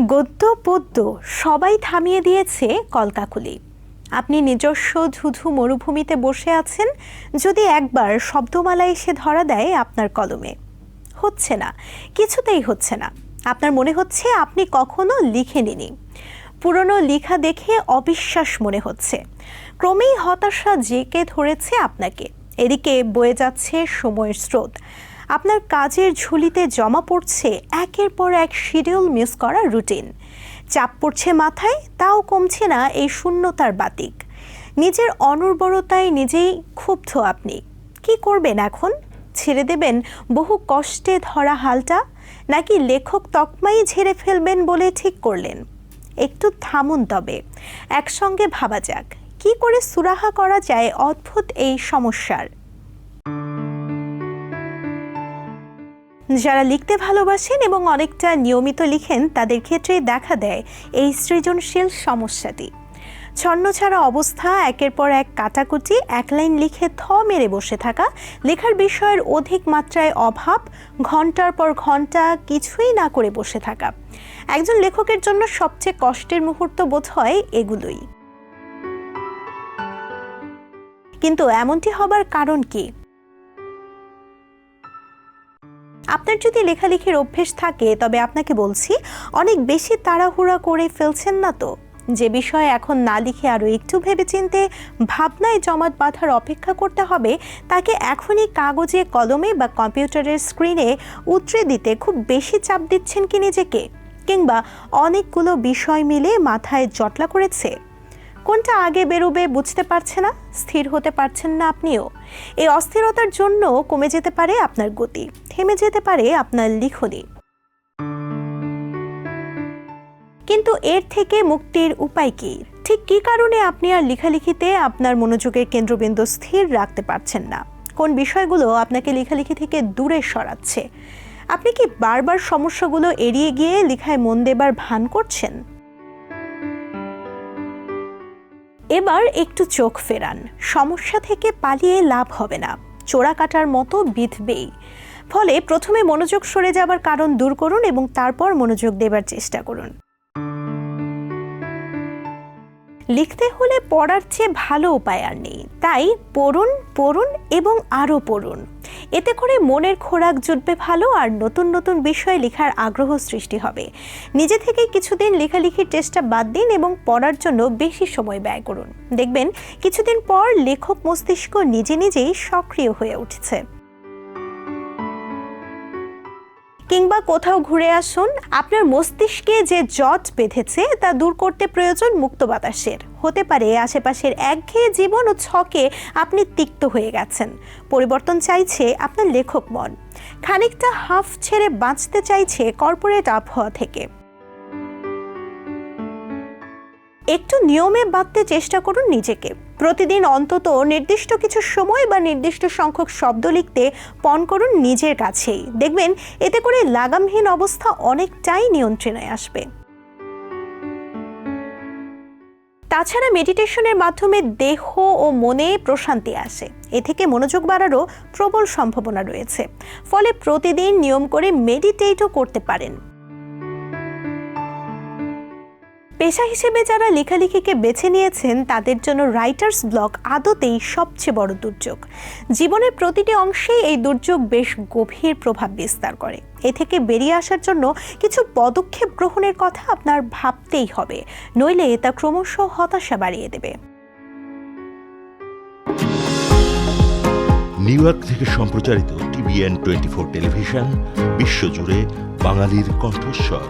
গদ্য, পদ্য সবাই থামিয়ে দিয়েছে কলকাকুলি। আপনি নিজস্ব ধুধু মরুভূমিতে বসে আছেন, যদি একবার শব্দমালা এসে ধরা দেয় আপনার কলমে। হচ্ছে না, কিছুতেই হচ্ছে না। আপনার মনে হচ্ছে আপনি কখনো লিখেননি। পুরনো লেখা দেখে অবিশ্বাস মনে হচ্ছে। ক্রমেই হতাশা জেকে ধরেছে আপনাকে। এদিকে বয়ে যাচ্ছে সময়ের স্রোত। আপনার কাজের ঝুলিতে জমা পড়ছে একের পর এক শিডিউল মিস করা রুটিন। চাপ পড়ছে মাথায়, তাও কমছে না এই শূন্যতার বাতিক। নিজের অনর্বরতায় নিজেই ক্ষুব্ধ আপনি। কি করবেন এখন? ছেড়ে দেবেন বহু কষ্টে ধরা হালটা? নাকি লেখক তকমাই ঝেড়ে ফেলবেন বলে ঠিক করলেন? একটু থামুন তবে, একসঙ্গে ভাবা যাক। কি করে সুরাহা করা যায় অদ্ভুত এই সমস্যার? যারা লিখতে ভালোবাসেন এবং অনেকটা নিয়মিত লিখেন, তাদের ক্ষেত্রে দেখা দেয় এই সৃজনশীল সমস্যাটি। ছন্ন ছাড়া অবস্থা, একের পর এক কাটাকুটি, এক লাইন লিখে থ মেরে বসে থাকা, লেখার বিষয়ের অধিক মাত্রায় অভাব, ঘণ্টার পর ঘণ্টা কিছুই না করে বসে থাকা। একজন লেখকের জন্য সবচেয়ে কষ্টের মুহূর্ত বোধ হয় এগুলোই। কিন্তু এমনটি হবার কারণ কি? আপনার যদি লেখালেখির অভ্যেস থাকে, তবে আপনাকে বলছি, অনেক বেশি তাড়াহুড়া করে ফেলছেন না তো। যে বিষয়ে এখন না লিখে আরও একটু ভেবেচিন্তে ভাবনায় জমাট বাঁধার অপেক্ষা করতে হবে, তাকে এখনই কাগজে, কলমে বা কম্পিউটারের স্ক্রিনে উতরে দিতে খুব বেশি চাপ দিচ্ছেন কি নিজেকে? কিংবা অনেকগুলো বিষয় মিলে মাথায় জটলা করেছে? কোনটা আগে বেরোবে বুঝতে পারছে না, স্থির হতে পারছেন না আপনিও। এই অস্থিরতার জন্য কমে যেতে পারে আপনার গতি, থেমে যেতে পারে আপনার লিখনি। কিন্তু এর থেকে মুক্তির উপায় কি? ঠিক কী কারণে আপনি আর লেখালেখিতে আপনার মনোযোগের কেন্দ্রবিন্দু স্থির রাখতে পারছেন না? কোন বিষয়গুলো আপনাকে লেখালেখি থেকে দূরে সরাচ্ছে? আপনি কি বারবার সমস্যাগুলো এড়িয়ে গিয়ে লেখায় মন দেবার ভান করছেন? এবার একটু চোখ ফেরান। সমস্যা থেকে পালিয়ে লাভ হবে না। চোরা কাটার মতো বিধবেই। ফলে প্রথমে মনোযোগ সরে যাবার কারণ দূর করুন এবং তারপর মনোযোগ দেবার চেষ্টা করুন। লিখতে হলে পড়ার চেয়ে ভালো উপায় আর নেই। তাই পড়ুন পড়ুন এবং আরও পড়ুন। এতে করে মনের খোরাক জুটবে ভালো আর নতুন নতুন বিষয় লেখার আগ্রহ সৃষ্টি হবে। নিজে থেকে কিছুদিন লেখালেখির চেষ্টা বাদ দিন এবং পড়ার জন্য বেশি সময় ব্যয় করুন। দেখবেন, কিছুদিন পর লেখক মস্তিষ্ক নিজে নিজেই সক্রিয় হয়ে উঠেছে। কিংবা কোথাও ঘুরে আসুন, আপনার মস্তিষ্কে যে জট বেঁধেছে তা দূর করতে প্রয়োজন মুক্ত বাতাসের। হতে পারে আশেপাশের একঘেয়ে জীবন ও ছকে আপনি তিক্ত হয়ে গেছেন। পরিবর্তন চাইছে আপনার লেখক মন। খানিকটা হাফ ছেড়ে বাঁচতে চাইছে কর্পোরেট আবহাওয়া থেকে। একটু নিয়মে বাঁধতে চেষ্টা করুন নিজেকে। প্রতিদিন অন্তত নির্দিষ্ট কিছু সময় বা নির্দিষ্ট সংখ্যক শব্দ লিখতে পণ করুন নিজের কাছেই। দেখবেন, এতে করে লাগামহীন অবস্থা অনেকটাই নিয়ন্ত্রণে আসবে। তাছাড়া মেডিটেশনের মাধ্যমে দেহ ও মনে প্রশান্তি আসে। এ থেকে মনোযোগ বাড়ারও প্রবল সম্ভাবনা রয়েছে। ফলে প্রতিদিন নিয়ম করে মেডিটেটও করতে পারেন। পেশা হিসেবে যারা লেখালেখিকে বেছে নিয়েছেন, তাদের জন্য রাইটার্স ব্লক আদতেই সবচেয়ে বড় দুর্যোগ। জীবনের প্রতিটি অংশেই এই দুর্যোগ বেশ গভীর প্রভাব বিস্তার করে। এ থেকে বেরিয়ে আসার জন্য কিছু পদক্ষেপ গ্রহণের কথা আপনার ভাবতেই হবে, নইলে তা ক্রমশ হতাশা বাড়িয়ে দেবে। নিউ ইয়র্ক থেকে সম্প্রচারিত টিভিএন টোয়েন্টি ফোর টেলিভিশন, বিশ্বজুড়ে বাঙালির কণ্ঠস্বর।